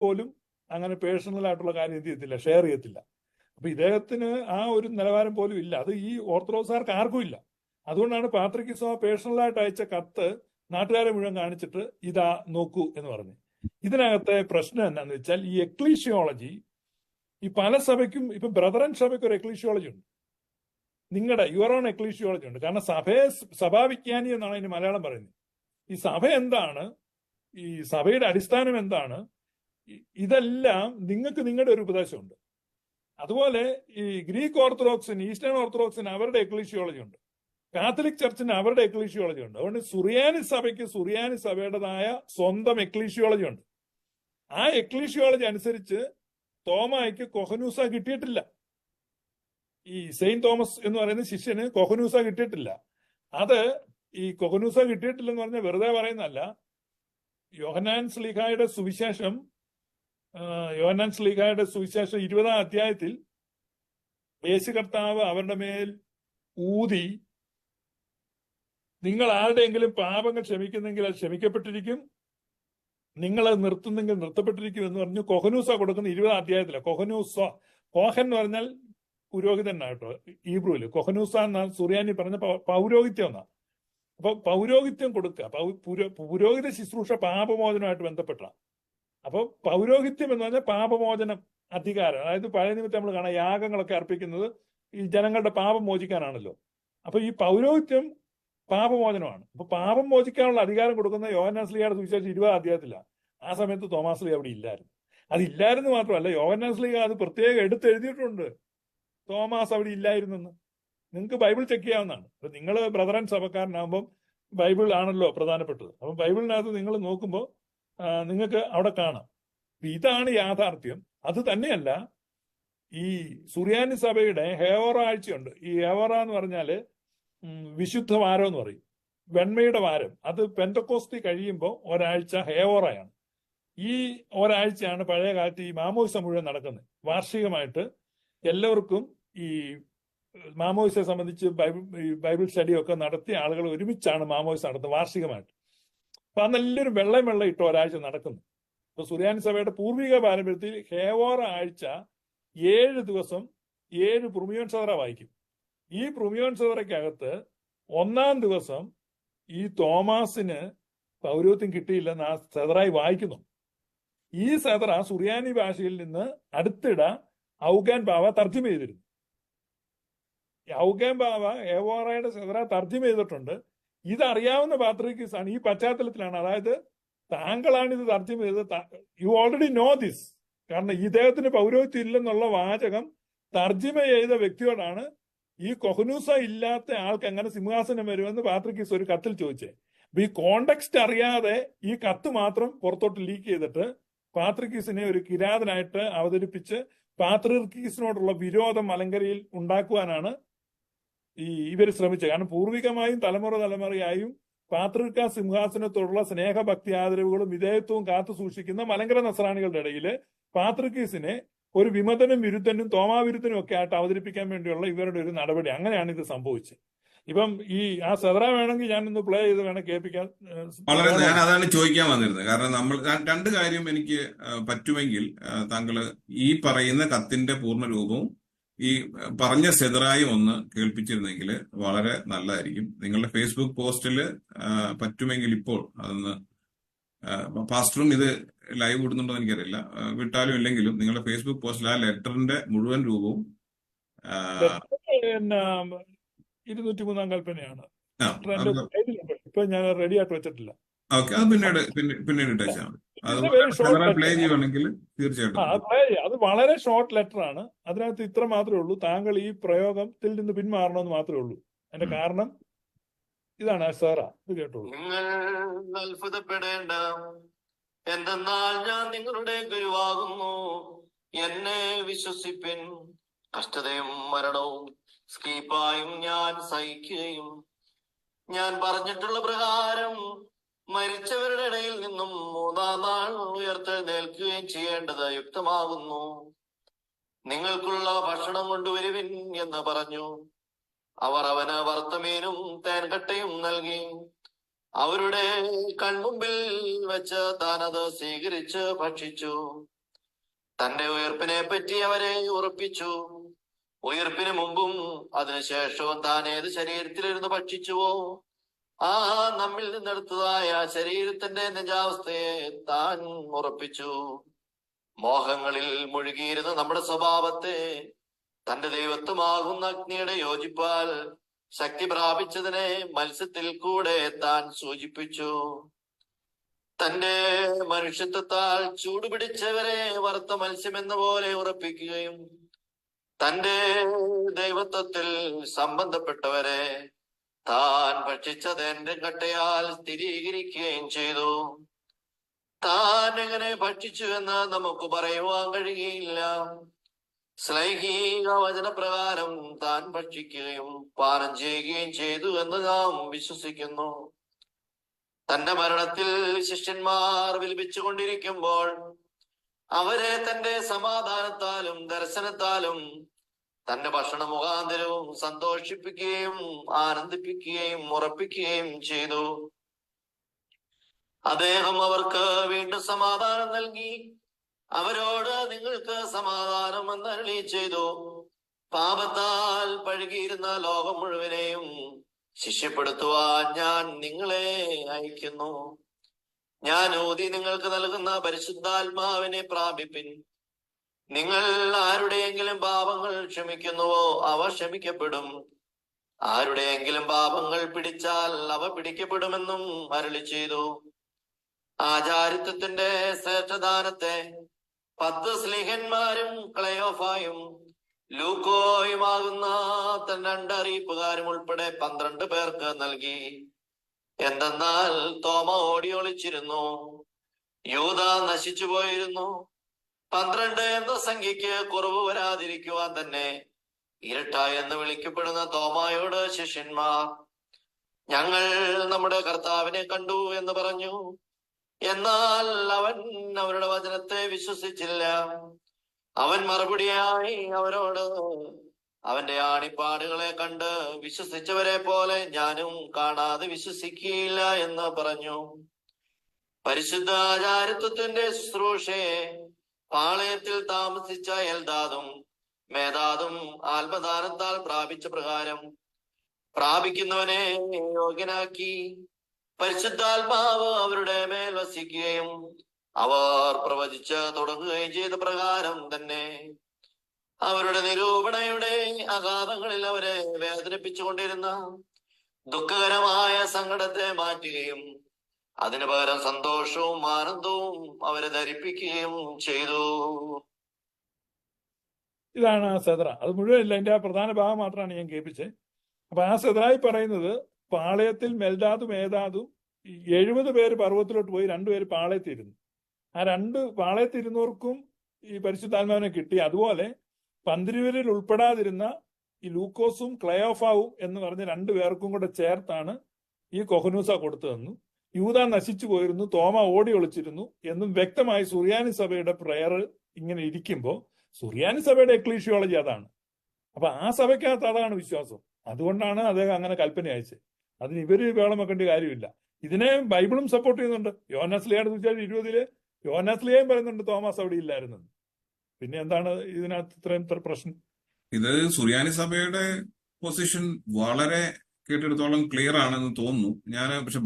പോലും അങ്ങനെ പേഴ്സണൽ ആയിട്ടുള്ള കാര്യം എന്ത് ചെയ്യത്തില്ല ഷെയർ ചെയ്യത്തില്ല. അപ്പൊ ഇദ്ദേഹത്തിന് ആ ഒരു നിലവാരം പോലും ഇല്ല. അത് ഈ ഓർത്തഡോക്സുകാർക്ക് ആർക്കും ഇല്ല. അതുകൊണ്ടാണ് പേഴ്സണൽ പേഴ്സണലായിട്ട് അയച്ച കത്ത് നാട്ടുകാരെ മുഴുവൻ കാണിച്ചിട്ട് ഇതാ നോക്കൂ എന്ന് പറഞ്ഞു. ഇതിനകത്തെ പ്രശ്നം എന്താന്ന് വെച്ചാൽ ഈ എക്ലീഷിയോളജി ഈ പല സഭയ്ക്കും ഇപ്പൊ ബ്രദറൻ സഭയ്ക്ക് ഒരു എക്ലീഷിയോളജി ഉണ്ട്. നിങ്ങളുടെ യുവർ ഓൺ എക്ലീഷിയോളജി ഉണ്ട്. കാരണം സഭയെ സഭാവിജ്ഞാനി എന്നാണ് ഇനി മലയാളം പറയുന്നത്. ഈ സഭ എന്താണ്? ഈ സഭയുടെ അടിസ്ഥാനം എന്താണ്? ഇതെല്ലാം നിങ്ങൾക്ക് നിങ്ങളുടെ ഒരു ഉപദേശമുണ്ട്. അതുപോലെ ഈ ഗ്രീക്ക് ഓർത്തഡോക്സിന് ഈസ്റ്റേൺ ഓർത്തഡോക്സിന് അവരുടെ എക്ലീഷിയോളജി ഉണ്ട്. കാത്തലിക് ചർച്ചിന് അവരുടെ എക്ലീഷിയോളജി ഉണ്ട്. അതുകൊണ്ട് സുറിയാനി സഭയ്ക്ക് സുറിയാനി സഭയുടേതായ സ്വന്തം എക്ലീഷിയോളജി ഉണ്ട്. ആ എക്ലീഷിയോളജി അനുസരിച്ച് തോമായിക്ക് കൊഹനൂസ കിട്ടിയിട്ടില്ല. ഈ സെയിന്റ് തോമസ് എന്ന് പറയുന്ന ശിഷ്യന് കൊഹനൂസ കിട്ടിയിട്ടില്ല. അത് ഈ കൊഹനൂസ കിട്ടിയിട്ടില്ലെന്ന് പറഞ്ഞാൽ വെറുതെ പറയുന്നതല്ല. യോഹനാൻ സ്ലിഹായുടെ സുവിശേഷം ആ, യോഹന്നാൻ സ്ലീഹായുടെ സുവിശേഷം ഇരുപതാം അധ്യായത്തിൽ യേശു കർത്താവ് അവരുടെ മേൽ ഊതി നിങ്ങൾ ആരുടെയെങ്കിലും പാപങ്ങൾ ക്ഷമിക്കുന്നെങ്കിൽ അത് ക്ഷമിക്കപ്പെട്ടിരിക്കും. നിങ്ങൾ അത് നിർത്തുന്നെങ്കിൽ നിർത്തപ്പെട്ടിരിക്കും എന്ന് പറഞ്ഞു കൊഹനൂസ കൊടുക്കുന്ന ഇരുപതാം അധ്യായത്തില. കൊഹനൂസ കോഹൻ എന്ന് പറഞ്ഞാൽ പുരോഹിതനാണ് കേട്ടോ ഈബ്രുവിൽ കൊഹനൂസ എന്നാണ് സുറിയാനി പറഞ്ഞ പൗരോഹിത്യം എന്നാണ് അപ്പൊ പൗരോഹിത്യം കൊടുക്കുക പുരോഹിത ശുശ്രൂഷ പാപമോചനമായിട്ട് ബന്ധപ്പെട്ട. അപ്പൊ പൗരോഹിത്യം എന്ന് പറഞ്ഞാൽ പാപമോചനം അധികാരം. അതായത് പഴയ നിമിത്തം നമ്മൾ കാണാം യാഗങ്ങളൊക്കെ അർപ്പിക്കുന്നത് ഈ ജനങ്ങളുടെ പാപം മോചിക്കാനാണല്ലോ. അപ്പൊ ഈ പൗരോഹിത്യം പാപമോചനമാണ്. അപ്പൊ പാപം മോചിക്കാനുള്ള അധികാരം കൊടുക്കുന്ന യോഹന്നാസ്ലിയുടെ സുവിശേഷം ഇരുപത് അധ്യായത്തിലാണ് ആ സമയത്ത് തോമാസ്ലി അവിടെ ഇല്ലായിരുന്നു. അതില്ലായിരുന്നു മാത്രമല്ല യോഹന്നാസ്ലിക അത് പ്രത്യേകം എടുത്തെഴുതിയിട്ടുണ്ട്. തോമാസ് അവിടെ ഇല്ലായിരുന്നെന്ന്. നിങ്ങൾക്ക് ബൈബിൾ ചെക്ക് ചെയ്യാവുന്നതാണ്. അപ്പൊ നിങ്ങൾ ബ്രദറൻ സഭക്കാരനാകുമ്പോൾ ബൈബിൾ ആണല്ലോ പ്രധാനപ്പെട്ടത്. അപ്പൊ ബൈബിളിനകത്ത് നിങ്ങൾ നോക്കുമ്പോൾ നിങ്ങൾക്ക് അവിടെ കാണാം. ഇതാണ് യാഥാർത്ഥ്യം. അത് തന്നെയല്ല ഈ സുറിയാനി സഭയുടെ ഹേവറ ആഴ്ചയുണ്ട്. ഈ ഹേവറ എന്ന് പറഞ്ഞാൽ വിശുദ്ധ വാരം എന്ന് പറയും. വെണ്മയുടെ വാരം. അത് പെന്തക്കോസ്തി കഴിയുമ്പോൾ ഒരാഴ്ച ഹേവറയാണ്. ഈ ഒരാഴ്ചയാണ് പഴയ കാലത്ത് ഈ മാമോയിസ മുഴുവൻ നടക്കുന്നത്. വാർഷികമായിട്ട് എല്ലാവർക്കും ഈ മാമോയിസയെ സംബന്ധിച്ച് ബൈബിൾ ബൈബിൾ സ്റ്റഡിയൊക്കെ നടത്തി ആളുകൾ ഒരുമിച്ചാണ് മാമോയിസ നടത്തുന്നത് വാർഷികമായിട്ട്. അപ്പൊ ആ നല്ലൊരു വെള്ളം വെള്ളം ഇട്ട് ഒരാഴ്ച നടക്കുന്നു. അപ്പൊ സുറിയാനി സഭയുടെ പൂർവിക പാരമ്പര്യത്തിൽ ഹേവോറ ആഴ്ച ഏഴ് ദിവസം ഏഴ് പ്രുമിയോൻ സദറ വായിക്കും. ഈ പ്രുമിയോൻ സദറയ്ക്കകത്ത് ഒന്നാം ദിവസം ഈ തോമാസിന് പൗരോത്യം കിട്ടിയില്ലെന്ന് ആ സെതറായി വായിക്കുന്നു. ഈ സെതറ സുറിയാനി ഭാഷയിൽ നിന്ന് അടുത്തിട ഔഗാൻ ബാവ തർജമ ചെയ്തിരുന്നു. ഔഗാൻ ബാവ ഏവോറയുടെ സെതറ തർജമ ചെയ്തിട്ടുണ്ട്. ഇതറിയാവുന്ന ആണ് ഈ പശ്ചാത്തലത്തിലാണ്. അതായത് താങ്കളാണ് ഇത് തർജം ചെയ്തത്. യു ഓൾറെഡി നോ ദിസ് കാരണം ഇദ്ദേഹത്തിന് പൗരോഹിത്യം ഇല്ലെന്നുള്ള വാചകം തർജിമ ചെയ്ത വ്യക്തിയോടാണ് ഈ കൊഹനൂസ ഇല്ലാത്ത ആൾക്ക് എങ്ങനെ സിംഹാസനം വരുമെന്ന് പാത്രിക്കീസ് ഒരു കത്തിൽ ചോദിച്ചേ. അപ്പൊ ഈ കോണ്ടക്സ്റ്റ് അറിയാതെ ഈ കത്ത് മാത്രം പുറത്തോട്ട് ലീക്ക് ചെയ്തിട്ട് പാത്രിക്കീസിനെ ഒരു കിരാതനായിട്ട് അവതരിപ്പിച്ച് പാത്രിക്കീസിനോടുള്ള വിരോധം മലങ്കരയിൽ ഉണ്ടാക്കുവാനാണ് ഈ ഇവർ ശ്രമിച്ചത് കാരണം പൂർവികമായും തലമുറ തലമുറയായും പാത്രിക സിംഹാസനത്തോടുള്ള സ്നേഹഭക്തി ആദരവുകളും വിധേയത്വവും കാത്തു സൂക്ഷിക്കുന്ന മലങ്കര നസ്രാണികളുടെ ഇടയിൽ പാത്രിക്കീസിനെ ഒരു വിമതനും വിരുദ്ധനും തോമാവിരുദ്ധനും ഒക്കെ ആയിട്ട് അവതരിപ്പിക്കാൻ വേണ്ടിയുള്ള ഇവരുടെ ഒരു നടപടി. അങ്ങനെയാണ് ഇത് സംഭവിച്ചത്. ഇപ്പം ഈ ആ സെതറ വേണമെങ്കിൽ ഞാനൊന്ന് പ്ലേ ചെയ്ത് വേണം കേൾപ്പിക്കാൻ വളരെ ഞാൻ അതാണ് ചോദിക്കാൻ വന്നിരുന്നത്. കാരണം നമ്മൾ രണ്ട് കാര്യം എനിക്ക് പറ്റുമെങ്കിൽ താങ്കൾ ഈ പറയുന്ന കത്തിന്റെ പൂർണ രൂപവും ഈ പറഞ്ഞ സെതറായി ഒന്ന് കേൾപ്പിച്ചിരുന്നെങ്കിൽ വളരെ നല്ലതായിരിക്കും. നിങ്ങളുടെ ഫേസ്ബുക്ക് പോസ്റ്റിൽ പറ്റുമെങ്കിൽ ഇപ്പോൾ അതൊന്ന് പാസ്റ്ററും ഇത് ലൈവ് വിടുന്നുണ്ടോ എന്ന് എനിക്കറിയില്ല. വിട്ടാലും ഇല്ലെങ്കിലും നിങ്ങളുടെ ഫേസ്ബുക്ക് പോസ്റ്റിൽ ആ ലെറ്ററിന്റെ മുഴുവൻ രൂപവും ഇരുന്നൂറ്റി മൂന്നാം കൽപ്പനയാണ്. ഇപ്പൊ ഞാൻ റെഡി ആയിട്ട് വെച്ചിട്ടില്ല. ഓക്കെ അത് പിന്നീട് പിന്നെ- പിന്നീട് അത് പ്ലേ ചെയ്യുവാണെങ്കിൽ തീർച്ചയായിട്ടും വളരെ ഷോർട്ട് ലെറ്റർ ആണ്. അതിനകത്ത് ഇത്ര മാത്രമേ ഉള്ളൂ. താങ്കൾ ഈ പ്രയോഗത്തിൽ നിന്ന് പിന്മാറണമെന്ന് മാത്രമേ ഉള്ളൂ. അതിന്റെ കാരണം ഇതാണ് സാറാ ഇത് കേട്ടോളൂ. നിങ്ങൾ അത്ഭുതപ്പെടേണ്ട. എന്തെന്നാൽ ഞാൻ നിങ്ങളുടെ ഗുരുവാകുന്നു. എന്നെ വിശ്വസിപ്പിൻ. കഷ്ടതയും മരണവും സ്കീപ്പായും ഞാൻ സഹിക്കുകയും. ഞാൻ പറഞ്ഞിട്ടുള്ള പ്രകാരം മരിച്ചവരുടെ ഇടയിൽ നിന്നും മൂന്നാം നാൾ ഉയർത്തെഴുന്നേൽക്കുകയും ചെയ്യേണ്ടത് യുക്തമാകുന്നു. നിങ്ങൾക്കുള്ള ഭക്ഷണം കൊണ്ടുവരുവിൻ എന്ന് പറഞ്ഞു. അവർ അവന് വർത്തമീനും തേൻകട്ടയും നൽകി. അവരുടെ കൺമുമ്പിൽ വെച്ച് താൻ അത് സ്വീകരിച്ച് ഭക്ഷിച്ചു. തന്റെ ഉയർപ്പിനെ പറ്റി അവരെ ഉറപ്പിച്ചു. ഉയർപ്പിന് മുമ്പും അതിനുശേഷവും താൻ ഏത് ശരീരത്തിലിരുന്ന് ഭക്ഷിച്ചുവോ? ആ നമ്മിൽ നിന്നെടുത്തതായ ശരീരത്തിന്റെ നിജാവസ്ഥയെ താൻ ഉറപ്പിച്ചു. മോഹങ്ങളിൽ മുഴുകിയിരുന്ന നമ്മുടെ സ്വഭാവത്തെ തന്റെ ദൈവത്വമാകുന്ന അഗ്നിയുടെ യോജിപ്പാൽ ശക്തി പ്രാപിച്ചതിനെ മത്സ്യത്തിൽ കൂടെ താൻ സൂചിപ്പിച്ചു. തന്റെ മനുഷ്യത്വത്താൽ ചൂടുപിടിച്ചവരെ വറുത്ത മത്സ്യമെന്ന പോലെ ഉറപ്പിക്കുകയും തന്റെ ദൈവത്വത്തിൽ സംബന്ധപ്പെട്ടവരെ താൻ ഭക്ഷിച്ചത് എന്റെ കട്ടയാൽ സ്ഥിരീകരിക്കുകയും ചെയ്തു. താൻ എങ്ങനെ ഭക്ഷിച്ചു എന്ന് നമുക്ക് പറയുവാൻ കഴിയുകയില്ല ശ്ലൈഹിക വചനപ്രകാരം താൻ ഭക്ഷിക്കുകയും പാനം ചെയ്യുകയും ചെയ്തു എന്ന് നാം വിശ്വസിക്കുന്നു. തന്റെ മരണത്തിൽ ശിഷ്യന്മാർ വിൽപ്പിച്ചുകൊണ്ടിരിക്കുമ്പോൾ അവരെ തന്റെ സമാധാനത്താലും ദർശനത്താലും തന്റെ ഭക്ഷണ മുഖാന്തരവും സന്തോഷിപ്പിക്കുകയും ആനന്ദിപ്പിക്കുകയും ഉറപ്പിക്കുകയും ചെയ്തു. അദ്ദേഹം അവർക്ക് വീണ്ടും സമാധാനം നൽകി. അവരോട് നിങ്ങൾക്ക് സമാധാനം എന്ന് അരളി ചെയ്തു. പാപത്താൽ പഴുകിയിരുന്ന ലോകം മുഴുവനെയും ശിഷ്യപ്പെടുത്തുവാൻ ഞാൻ നിങ്ങളെ അയക്കുന്നു. ഞാൻ ഊതി നിങ്ങൾക്ക് നൽകുന്ന പരിശുദ്ധാത്മാവിനെ പ്രാപിപ്പിൻ. നിങ്ങൾ ആരുടെയെങ്കിലും പാപങ്ങൾ ക്ഷമിക്കുന്നുവോ? അവ ക്ഷമിക്കപ്പെടും. ആരുടെയെങ്കിലും പാപങ്ങൾ പിടിച്ചാൽ അവ പിടിക്കപ്പെടുമെന്നും അരളി ചെയ്തു. ആചാരിത്വത്തിന്റെ ശ്രേഷ്ഠദാനത്തെ പത്ത് സ്ലിഹന്മാരും ക്ലയോഫായും ലൂക്കോയുമാകുന്ന തന്റെ രണ്ടറിയിപ്പുകാരും ഉൾപ്പെടെ പന്ത്രണ്ട് പേർക്ക് നൽകി. എന്തെന്നാൽ തോമ ഓടിയൊളിച്ചിരുന്നു. യൂത നശിച്ചു പോയിരുന്നു പന്ത്രണ്ട് എന്ന സംഖ്യയ്ക്ക് കുറവ് വരാതിരിക്കുവാൻ തന്നെ ഇരട്ട എന്ന് വിളിക്കപ്പെടുന്ന തോമായോട് ശിഷ്യന്മാർ ഞങ്ങൾ നമ്മുടെ കർത്താവിനെ കണ്ടു എന്ന് പറഞ്ഞു. എന്നാൽ അവൻ അവരുടെ വചനത്തെ വിശ്വസിച്ചില്ല. അവൻ മറുപടിയായി അവരോട് അവന്റെ ആണിപ്പാടുകളെ കണ്ട് വിശ്വസിച്ചവരെ പോലെ ഞാനും കാണാതെ വിശ്വസിക്കുകയില്ല എന്ന് പറഞ്ഞു. പരിശുദ്ധ ആചാരത്വത്തിന്റെ ശുശ്രൂഷയെ പാളയത്തിൽ താമസിച്ച എൽദാദും മേധാദും ആത്മദാനത്താൽ പ്രാപിച്ച പ്രകാരം പ്രാപിക്കുന്നവനെ യോഗ്യനാക്കി പരിശുദ്ധാത്മാവ് അവരുടെ മേൽ വസിക്കുകയും അവർ പ്രവചിച്ച് തുടങ്ങുകയും ചെയ്ത പ്രകാരം തന്നെ അവരുടെ നിരൂപണയുടെ അഗാധങ്ങളിൽ അവരെ വേദനിപ്പിച്ചുകൊണ്ടിരുന്ന ദുഃഖകരമായ സങ്കടത്തെ മാറ്റുകയും അതിനു പകരം സന്തോഷവും ആനന്ദവും അവരെ ധരിപ്പിക്കുകയും ചെയ്തു. ഇതാണ് ആ സെദ്ര അത് മുഴുവനില്ല അതിന്റെ ആ പ്രധാന ഭാഗം മാത്രമാണ് ഞാൻ കേൾപ്പിച്ചത് അപ്പൊ ആ സെദ്രായി പറയുന്നത് പാളയത്തിൽ മെൽദാദും ഏതാദും ഈ എഴുപത് പേര് പർവതത്തിലോട്ട് പോയി രണ്ടുപേര് പാളയത്തിരുന്നു ആ രണ്ട് പാളയത്തിരുന്നവർക്കും ഈ പരിശുദ്ധാത്മാവിനെ കിട്ടി. അതുപോലെ പന്തിരുവരിൽ ഉൾപ്പെടാതിരുന്ന ഈ ലൂക്കോസും ക്ലയോഫാവും എന്ന് പറഞ്ഞ രണ്ടു പേർക്കും കൂടെ ചേർത്താണ് ഈ കൊഹനൂസ കൊടുത്തതെന്നു യൂത നശിച്ചു പോയിരുന്നു തോമ ഓടി ഒളിച്ചിരുന്നു എന്നും വ്യക്തമായി സുറിയാനി സഭയുടെ പ്രയർ ഇങ്ങനെ ഇരിക്കുമ്പോൾ സുറിയാനി സഭയുടെ എക്ലീഷിയോളജി അതാണ്. അപ്പൊ ആ സഭയ്ക്കകത്ത് അതാണ് വിശ്വാസം. അതുകൊണ്ടാണ് അദ്ദേഹം അങ്ങനെ കൽപ്പന അയച്ചത്. അതിന് ഇവർ വേളം വെക്കേണ്ട കാര്യമില്ല. ഇതിനെ ബൈബിളും സപ്പോർട്ട് ചെയ്യുന്നുണ്ട്. യോനാസ്ലിയാണ് ചോദിച്ചാൽ ഇരുപതിൽ യോനാസ്ലിയും പറയുന്നുണ്ട് തോമസ് അവിടെ ഇല്ലായിരുന്നു പിന്നെ എന്താണ് ഇതിനകത്ത് ഇത്രയും ഇത്ര പ്രശ്നം? ഇത് സുറിയാനി സഭയുടെ പൊസിഷൻ വളരെ കേട്ടിടത്തോളം ക്ലിയർ ആണെന്ന് തോന്നുന്നു. ഞാൻ പക്ഷെ